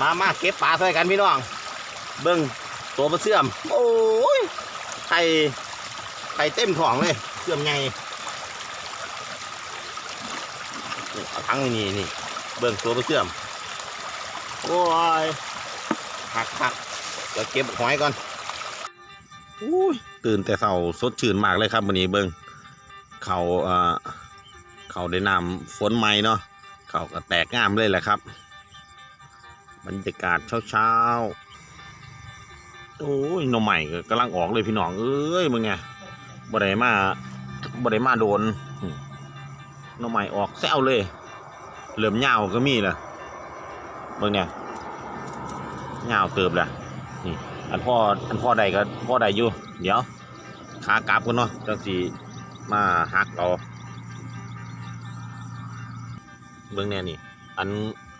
มามาเก็บปลาใส่กันพี่น้อง เบิ้งตัวปลาเสื่อม โอ้ยไข่ไข่เต็มท้องเลยเสื่อมไงเอาทั้งนี่นี่เบิ้งตัวปลาเสื่อม โอ้ยหักหักเดี๋ยวเก็บหอยก่อนอุ้ยตื่นแต่เช้าสดชื่นมากเลยครับวันนี้เบิ้งเขาเอ่อเขาได้นำฝนใหม่เนาะเขาก็แตกงามเลยแหละครับ บรรยากาศเช้าๆ โอ้ยหน่อใหม่กำลังออกเลยพี่น้อง เอ้ยมึงไงบ่ได้มาบ่ได้มาโดนอืมหน่อใหม่ออกแซวเลย เหลื่อมยาวก็มีละเบิ่งเนี่ยยาวเติบแหละนี่อันพ่ออันพ่อใดก็พ่อใดอยู่ เดี๋ยวขากลับกันเนาะจังสีมาหักเอาเบิ่งแน่นี่ อัน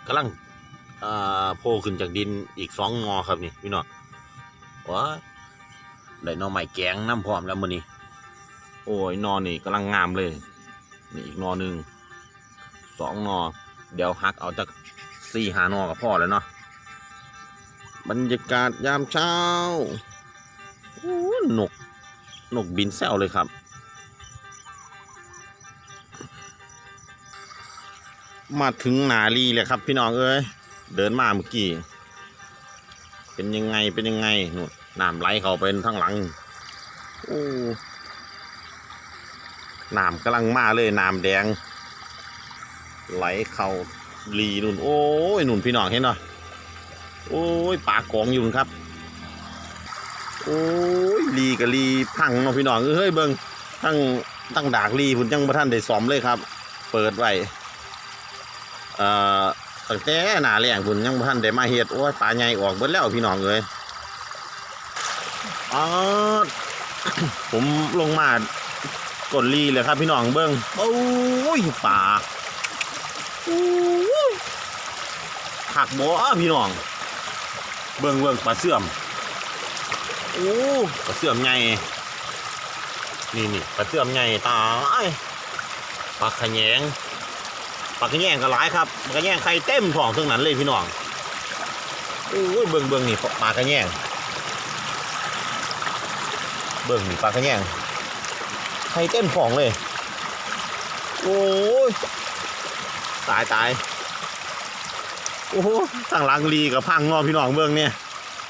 กำลัง โผล่ขึ้นจากดินอีกสองงอครับนี่พี่น้องว้าได้นอใหม่แกงน้ำพร้อมแล้วมื้อนี้ โอ้ยนอนี่กำลังงามเลย นี่อีกนอหนึ่งสองนอ เดี๋ยวหักเอาจากสี่หานอกับพ่อแล้วเนาะบรรยากาศยามเช้าโอ้ยนกนกบินแซวเลยครับ มาถึงหนาลีเลยครับพี่น้องเอ้ย เดินมาเมื่อกี้ เป็นยังไงเป็นยังไงนู่นน้ำไหลเข้าไปทั้งหลังโอ้น้ำกำลังมาเลยน้ำแดง ไหลเข้าลีนู่นโอ้ยนู่นพี่น้องเห็นเนาะโอ้ยปากองอยู่นครับ โอ้ยลีกับลีพังเนาะพี่น้องเอ้ยเบิ้งทั้งตั้งดากลีพุ่นยังบ่ท่านได้ซ้อมเลยครับ เปิดไว้เอ่อ ตั้งแต่หนาแรงคุณยังบ่ทันได้มาเฮ็ดโอ้ยปลาใหญ่ออกเบิดแล้วพี่น้องเอ้ยอ๋อผมลงมากดลีเลยครับพี่น้องเบิ้งโอ้ยปลาหักบ่พี่น้อง เบิ้งเบิ้งปลาเสื่อมโอ้ปลาเสื่อมใหญ่นี่นี่ปลาเสื่อมใหญ่ตายปลาขยง ปลากระแยงก็หลายครับปลากระแยงไข่เต็มท้องทั้งนั้นเลยพี่น้องโอ้ยเบิ่งเบิ่งนี่ปลากระแยงเบิ่งนี่ปลากระแยงไข่เต็มท้องเลย โอ้ยตายตายโอ้โหตั้งลังลีกับพังงอพี่น้องเบิ่งเนี่ย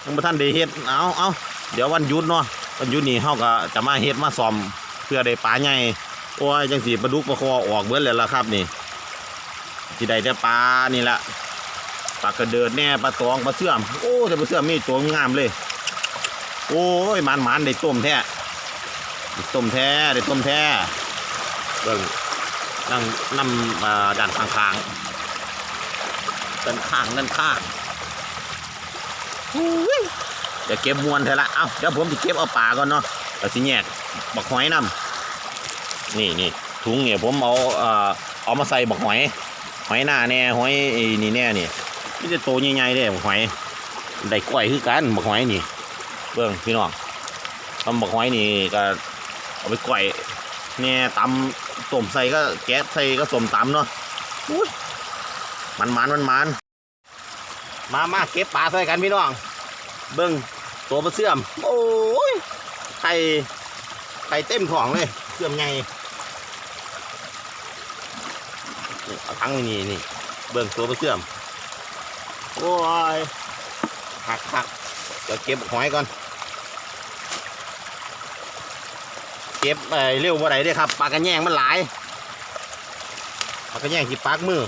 ยังบ่ทันได้เฮ็ดเอาเอาเดี๋ยววันหยุดเนาะวันหยุดนี่เฮาก็จะมาเฮ็ดมาซ่อมเพื่อได้ปลาใหญ่โอ้ยจังสีปลาดุกปลาคอออกเบิดแล้วล่ะครับนี่ ที่ใดแต่ปลานี่แหละปลากระเดิดแน่ปลาตองปลาเสื่อมโอ้แต่ปลาเสื่อมมีตัวงามเลย โอ้ยมันมันได้ต้มแท้ได้ต้มแท้ได้ต้มแท้เบิ่งนั่งนั่งอ่าด้านข้างๆด้านข้างด้านข้างเดี๋ยวเก็บมวนเถอะละเอ้าเดี๋ยวผมจะเก็บเอาปลาก่อนเนาะเอาสิแยกบักหอยน้ำนี่นี่ถุงเนี่ยผมเอาเอ่อเอามาใส่บักหอย หอยหน้าแน่หอยนี่แน่นี่นี่จะโตใหญ่ๆเด้หอยได้กล้วยคือกันบักหอยนี่ เบิ่งพี่น้องทำบักหอยนี่ก็เอาไปกล้วยแน่ตำต้มใส่ก็แก๊สใส่ก็ต้มตำเนาะอุ้ยมันมันมันมันมามาเก็บปลาใส่กันพี่น้อง เบิ่งตัวปลาเสื่อม โอ้ยไข่ไข่เต็มท้องเลย เสื่อมไง นี่เอาทั้งนี่นี่เบิ่งตัวปลาเสื่อมโอ้ยหักหักเดี๋ยวเก็บหอยก่อน เก็บไปเร็วว่าไรด้ครับปลากระแยงมันหลายปลากระแยงที่ปากมือ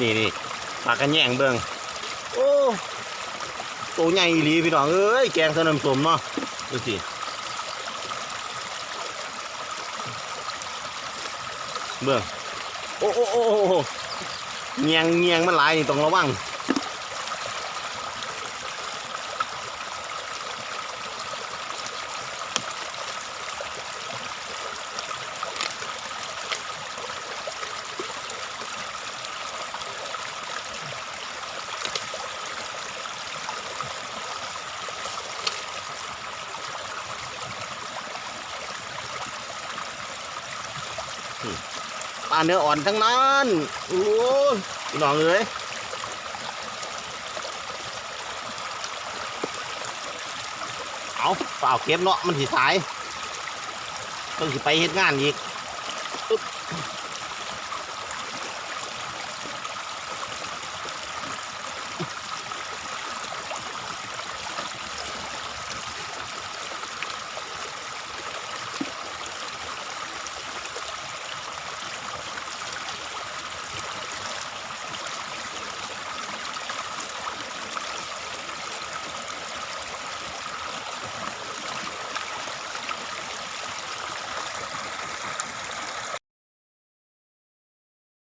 นี่นี่ปากระแยงเบิ่งโอ้ตัวใหญ่อีหลีพี่น้องเอ้ยแกงสนมสมเนาะดูสิเบื้องโอ้โอ้โอ้โอ้โอ้เงียงเงียงมันหลายนี่ต้องระวัง ปลาเนื้ออ่อนทั้งนั้นโอ้ยพี่น้องเอ้ยเอาเปล่าเก็บเนาะมันสีสายต้องสิไปเฮ็ดงานอีกปึ๊บ